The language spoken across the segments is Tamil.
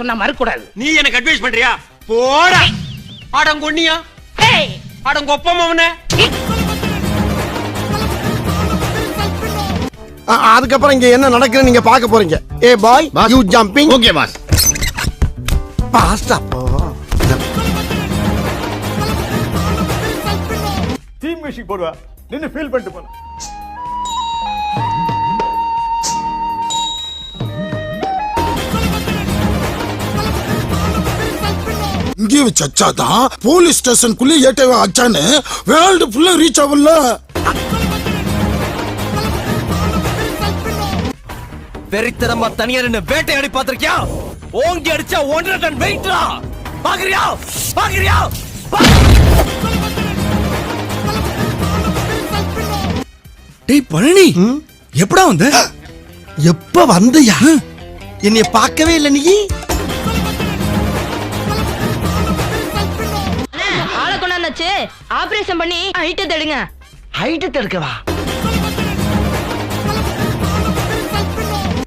சொன்னா மறுக்கூடாது நீ எனக்கு அட்வைஸ் பண்றியா? போடா. அடங்கொன்னியா ஏய். அடங்கொப்பம் அவனே அதுக்கப்புறம் இங்க என்ன நடக்குதுன்னு நீங்க பார்க்க போறீங்க. Hey boy you jumping okay boss பாஸ்டா போ. தீம் மியூசிக் போடுவா. நின்னு ஃபீல் பண்ணிட்டு போன இங்கே வச்சு அச்சாதான் போலீஸ் ஸ்டேஷனுக்குள்ளே ஏட்டவே அச்சான்னு வேர்ல்டு ஃபுல்லா ரீச் ஆகல. வெறித்தனமா தனியா நின்னு வேட்டையாடி பாத்திருக்கியா ஓங்கி அடிச்சா ஒன்றரை டன் வெயிட்ரா பாக்குறியா? பாக்குறியா? டேய் பழனி. எப்படா வந்த? எப்ப வந்தயா? என்னைய பார்க்கவே இல்ல நீ? ஆளை கொண்டாந்தாச்சு ஆபரேஷன் பண்ணி ஹைட்டு தடுங்க ஹைட்டு தடுக்கவா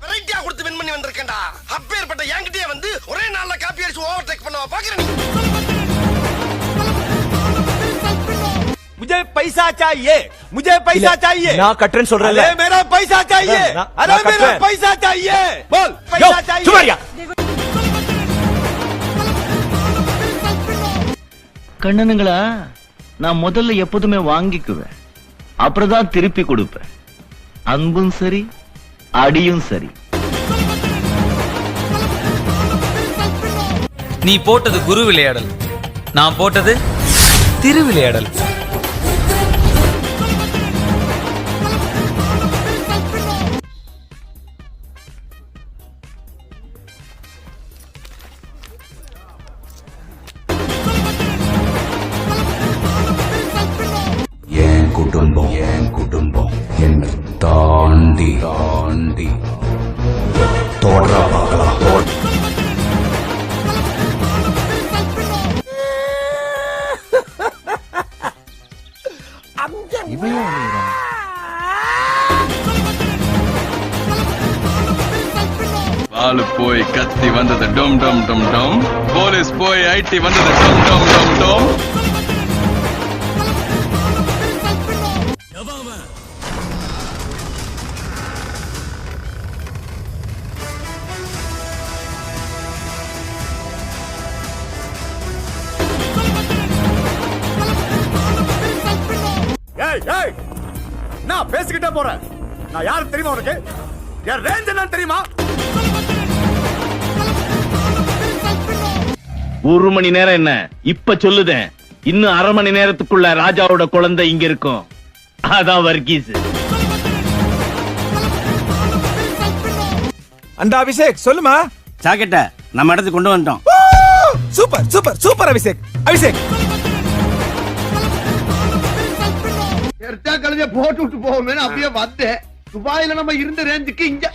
வெரைட்டியா கொடுத்து வின் பண்ணி வந்திருக்கேன்டா அப்பேற்பட்ட என்கிட்டயே வந்து ஒரே நாள்ல காப்பி அடிச்சு ஓவர் டேக் பண்ணவா பாக்குற நீ मुझे पैसा चाहिए मुझे पैसा चाहिए நான் கட்டுறேன்னு சொல்றேன்ல. अरे मेरा पैसा चाहिए நான்- अरे நான் मेरा கட்டுறேன். पैसा चाहिए बोल யோ, पैसा चाहिए கண்ணனுங்களா? நான் முதல்ல எப்போதுமே வாங்கிக்குவேன். அப்புறம் தான் திருப்பி கொடுப்பேன். அன்பும் சரி அடியும் சரி. நீ போட்டது குரு விளையாடல் நான் போட்டது திரு தாண்டி தாண்டி தோடுறா பார்க்கலாம். ஆளு போய் கத்தி வந்தது டம் டம் டம் டம். போலீஸ் போய் ஐடி வந்தது டம் டம் டம் டம். ஏய் ஏய்! நான் பேசிக்கிட்டே போறேன். நான் யாரு தெரியுமா உனக்கு? என் ரேஞ்ச் என்னன்னு தெரியுமா? ஒரு மணி நேரம் என்ன? இப்ப சொல்லுதேன். இன்னும் அரை மணி நேரத்துக்குள்ள ராஜாவோட குழந்தை இங்க இருக்கும். அதான் வர்கீஸ். அண்டா அபிஷேக் சொல்லுமா? ஜாக்கெட்ட நம்ம இடத்துக்கு கொண்டு வந்துட்டோம். Super super super Abhishek. Abhishek. எடுத்தா கழுதைய போட்டு விட்டு போவோமே அப்படியே வந்தேன். துபாயில நம்ம இருந்த ரேஞ்சுக்கு இங்க.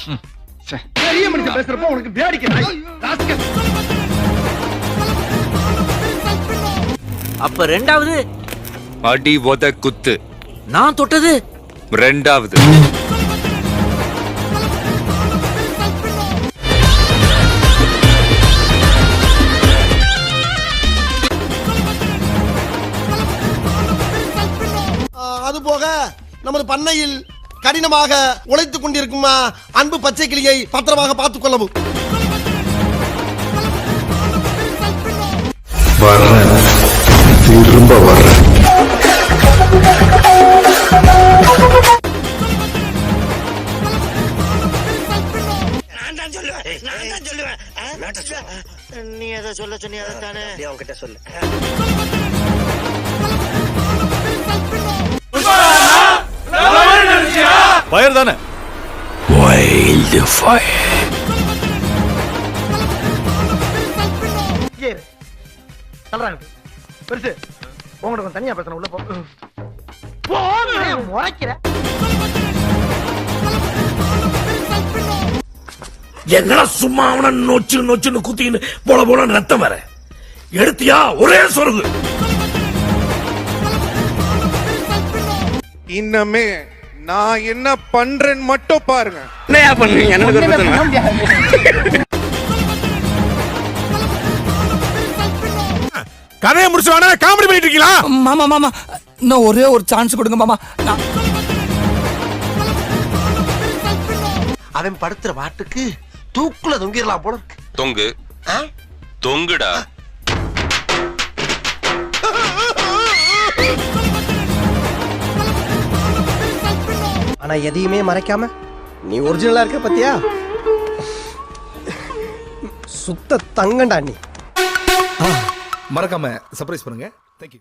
பெரிய மனுஷன் பேசுறப்ப உனக்கு வேடிக்கை அப்ப ரெண்டாவது? அடி ஒத குத்து. நான் தொட்டது? ரெண்டாவது. நமது பண்ணையில் கடினமாக உழைத்துக் கொண்டிருக்கும்? அன்பு பச்சை கிளியை பத்திரமாக பார்த்துக் கொள்ளவும். திரும்ப நீ எதை சொல்ல சொன்னி அதை தானே அவன்கிட்ட சொல்லு. பயர் தானே? வைல்டு ஃபயர் பெருசு உங்கள்கிட்ட தனியா பேசணும். உள்ள போ. போ முறைக்கிற. எங்கடா சும்மா அவன நொச்சு நொச்சுன்னு குத்தின்னு போல போல ரத்தம் வர? எடுத்தியா? ஒரே சொருகு. இன்னமே நான் என்ன பண்றேன்னு மட்டும் பாருங்க என்ன பண்றீங்க எனக்கு கதையை முடிச்சு காமெடி பண்ணிட்டு இருக்கீங்களா மாமா மாமா இன்னும் ஒரே ஒரு சான்ஸ் கொடுங்க மாமா அவன் படுத்துற பாட்டுக்கு தூக்குல தொங்கிடலாம் போல தொங்கு தொங்குடா ஆனால் எதையுமே மறைக்காம நீ ஒரிஜினலாக இருக்க பத்தியா? சுத்த தங்கண்டா நீ. மறக்காம சர்ப்ரைஸ் பண்ணுங்க. தேங்க்யூ